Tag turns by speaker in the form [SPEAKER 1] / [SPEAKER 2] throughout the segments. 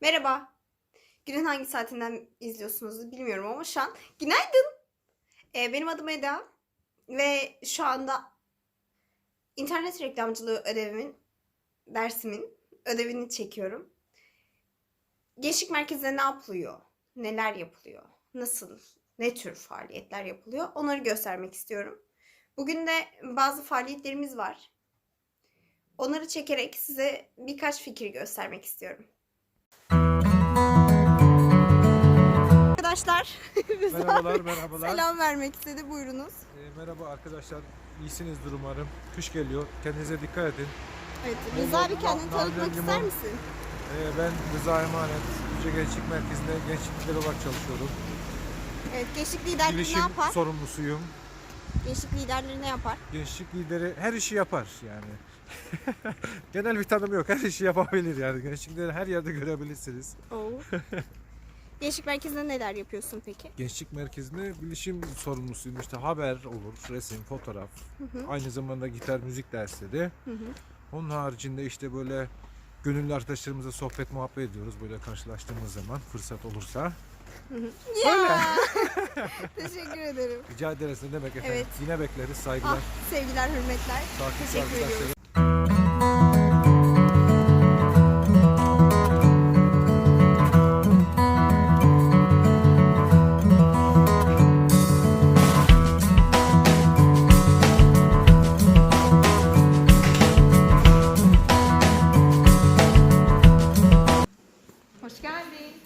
[SPEAKER 1] Merhaba. Günün hangi saatinden izliyorsunuz bilmiyorum ama şu an günaydın. Ee, benim adım Eda ve şu anda internet reklamcılığı ödevimin, dersimin ödevini çekiyorum. Gençlik merkezinde ne yapılıyor? Neler yapılıyor? Nasıl? Ne tür faaliyetler yapılıyor? Onları göstermek istiyorum. Bugün de bazı faaliyetlerimiz var. Onları çekerek size birkaç fikir göstermek istiyorum. Arkadaşlar,
[SPEAKER 2] Merhabalar, merhabalar.
[SPEAKER 1] selam vermek istedi. Buyurunuz.
[SPEAKER 2] Ee, merhaba arkadaşlar. İyisinizdir umarım. Kış geliyor. Kendinize dikkat edin.
[SPEAKER 1] Evet,
[SPEAKER 2] Bol
[SPEAKER 1] Rıza abi kendini tanıtmak ister misin?
[SPEAKER 2] Ee, ben Rıza Emanet. Yüce Gençlik Merkezi'nde gençlik lideri olarak çalışıyorum.
[SPEAKER 1] Evet, gençlik liderleri ne
[SPEAKER 2] Bilişim
[SPEAKER 1] yapar?
[SPEAKER 2] sorumlusuyum.
[SPEAKER 1] Gençlik liderleri ne yapar?
[SPEAKER 2] Gençlik lideri her işi yapar yani. Genel bir tanım yok. Her işi yapabilir yani. Gençlik lideri her yerde görebilirsiniz.
[SPEAKER 1] Oo. gençlik merkezinde neler yapıyorsun peki?
[SPEAKER 2] Gençlik Merkezi'nde bilişim sorumlusuyum. İşte haber olur, resim, fotoğraf. Aynı zamanda gitar, müzik dersleri.
[SPEAKER 1] Hı hı.
[SPEAKER 2] Onun haricinde işte böyle gönüllü arkadaşlarımızla sohbet muhabbet ediyoruz böyle karşılaştığımız zaman fırsat olursa.
[SPEAKER 1] Ya! Teşekkür ederim.
[SPEAKER 2] Rica ederiz ne demek efendim.
[SPEAKER 1] Evet.
[SPEAKER 2] Yine bekleriz saygılar.
[SPEAKER 1] Ah, sevgiler, hürmetler.
[SPEAKER 2] Takipçi
[SPEAKER 1] teşekkür
[SPEAKER 2] arkadaşlarım.
[SPEAKER 1] ediyoruz.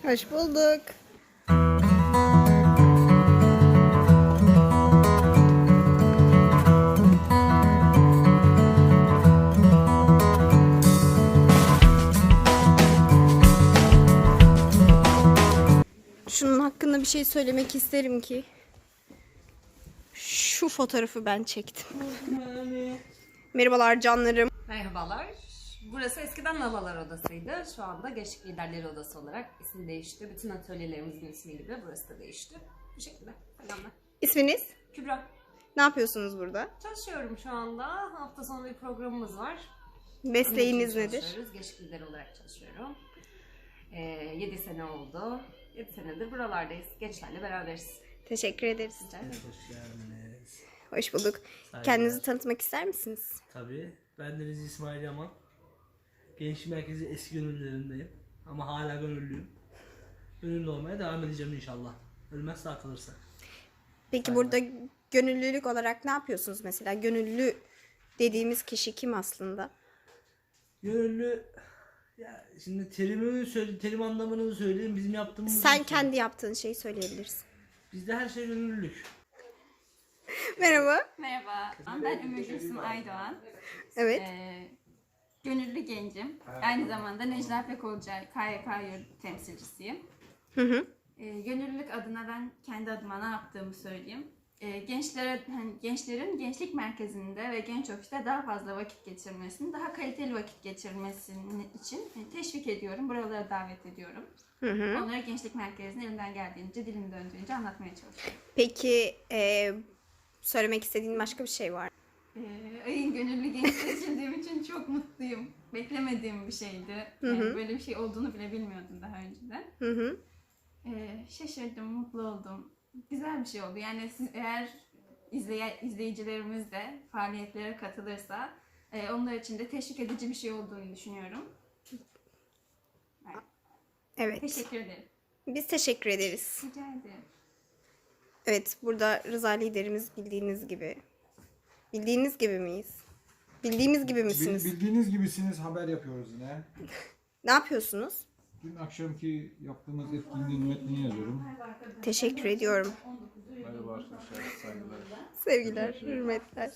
[SPEAKER 3] Hoş
[SPEAKER 1] bulduk. Şunun hakkında bir şey söylemek isterim ki şu fotoğrafı ben çektim. Merhabalar canlarım.
[SPEAKER 3] Merhabalar. Burası eskiden Lavalar Odası'ydı. Şu anda Gençlik Liderleri Odası olarak isim değişti. Bütün atölyelerimizin ismi gibi burası da değişti. Bu şekilde. Selamlar.
[SPEAKER 1] İsminiz?
[SPEAKER 3] Kübra.
[SPEAKER 1] Ne yapıyorsunuz burada?
[SPEAKER 3] Çalışıyorum şu anda. Hafta sonu bir programımız var.
[SPEAKER 1] Mesleğiniz nedir?
[SPEAKER 3] Gençlik lideri olarak çalışıyorum. Ee, 7 sene oldu. 7 senedir buralardayız. Gençlerle beraberiz.
[SPEAKER 1] Teşekkür ederiz.
[SPEAKER 3] Rica ederim.
[SPEAKER 4] Hoş geldiniz.
[SPEAKER 1] Hoş bulduk.
[SPEAKER 4] Saygılar.
[SPEAKER 1] Kendinizi tanıtmak ister misiniz?
[SPEAKER 4] Tabii. Ben Deniz İsmail Yaman. Gençlik Merkezi eski gönüllülerindeyim. Ama hala gönüllüyüm. Gönüllü olmaya devam edeceğim inşallah. Ölmez sağ kalırsak.
[SPEAKER 1] Peki
[SPEAKER 4] Aynen.
[SPEAKER 1] burada gönüllülük olarak ne yapıyorsunuz mesela? Gönüllü dediğimiz kişi kim aslında?
[SPEAKER 4] Gönüllü ya şimdi terimini söyle, terim anlamını söyleyeyim. Bizim yaptığımız
[SPEAKER 1] Sen
[SPEAKER 4] söyleyeyim.
[SPEAKER 1] kendi yaptığın şeyi söyleyebilirsin.
[SPEAKER 4] Bizde her şey gönüllülük.
[SPEAKER 1] Merhaba.
[SPEAKER 5] Merhaba, ben Ümmü Gülsüm Aydoğan.
[SPEAKER 1] Evet.
[SPEAKER 5] Ee, gönüllü gencim. Aynı zamanda Necla Pekolcay KYK yurt temsilcisiyim.
[SPEAKER 1] Hı hı.
[SPEAKER 5] Ee, gönüllülük adına ben kendi adıma ne yaptığımı söyleyeyim. Ee, gençlere, hani gençlerin gençlik merkezinde ve genç ofiste daha fazla vakit geçirmesini, daha kaliteli vakit geçirmesini için hani teşvik ediyorum. Buralara davet ediyorum.
[SPEAKER 1] Hı hı.
[SPEAKER 5] Onlara gençlik merkezini elimden geldiğince, dilim döndüğünce anlatmaya çalışıyorum.
[SPEAKER 1] Peki e, söylemek istediğin başka bir şey var?
[SPEAKER 5] Ee, ayın gönüllü genç seçildiğim için çok mutluyum. Beklemediğim bir şeydi. Yani
[SPEAKER 1] hı.
[SPEAKER 5] böyle bir şey olduğunu bile bilmiyordum daha önceden.
[SPEAKER 1] Hı hı.
[SPEAKER 5] Ee, şaşırdım, mutlu oldum. Güzel bir şey oldu. Yani siz eğer izleye, izleyicilerimiz de faaliyetlere katılırsa e, onlar için de teşvik edici bir şey olduğunu düşünüyorum.
[SPEAKER 1] Evet.
[SPEAKER 5] Teşekkür ederim.
[SPEAKER 1] Biz teşekkür ederiz.
[SPEAKER 5] Rica ederim.
[SPEAKER 1] Evet burada Rıza liderimiz bildiğiniz gibi. Bildiğiniz gibi miyiz? Bildiğimiz gibi misiniz?
[SPEAKER 6] Bildiğiniz gibisiniz haber yapıyoruz yine.
[SPEAKER 1] Ne yapıyorsunuz?
[SPEAKER 6] Dün akşamki yaptığımız etkinliğin metnini yazıyorum.
[SPEAKER 1] Teşekkür ediyorum.
[SPEAKER 6] Merhaba arkadaşlar, saygılar.
[SPEAKER 1] Sevgiler, hürmetler.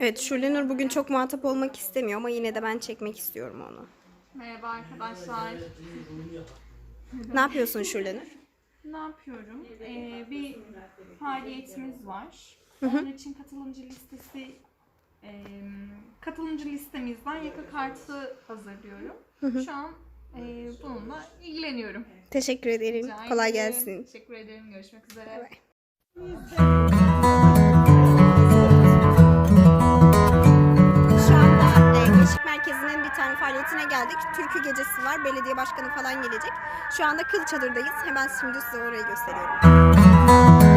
[SPEAKER 1] Evet Şulenur bugün çok muhatap olmak istemiyor ama yine de ben çekmek istiyorum onu.
[SPEAKER 7] Merhaba arkadaşlar.
[SPEAKER 1] Ne yapıyorsun Şulenur?
[SPEAKER 7] Ne yapıyorum? Ee, bir faaliyetimiz var. Onun için katılımcı listesi e, katılımcı listemizden yaka kartı hazırlıyorum. Şu an e, bununla ilgileniyorum.
[SPEAKER 1] Teşekkür ederim.
[SPEAKER 7] Rica
[SPEAKER 1] Kolay
[SPEAKER 7] ederim.
[SPEAKER 1] gelsin.
[SPEAKER 7] Teşekkür ederim. Görüşmek üzere.
[SPEAKER 1] Şu anda tane faaliyetine geldik. Türkü gecesi var. Belediye başkanı falan gelecek. Şu anda Kılçadır'dayız. Hemen şimdi size orayı gösteriyorum.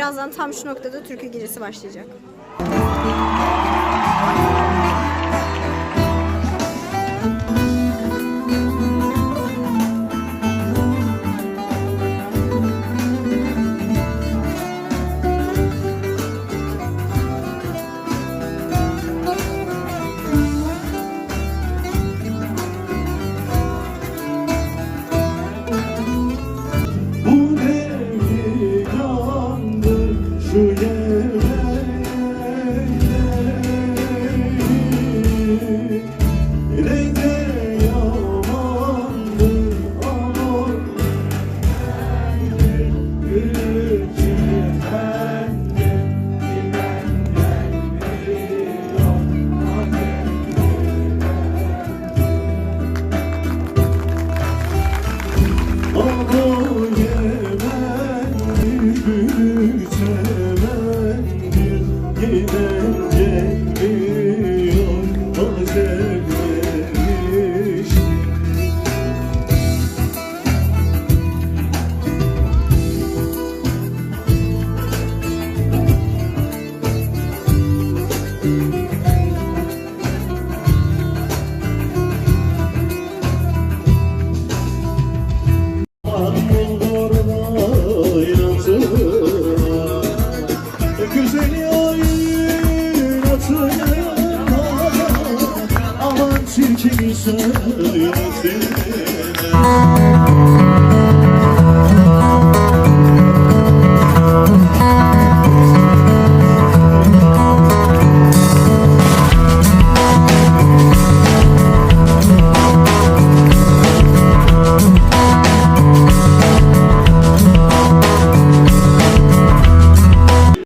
[SPEAKER 1] Birazdan tam şu noktada türkü gecesi başlayacak.
[SPEAKER 8] Güzel oynatın Aman çirkin söylesin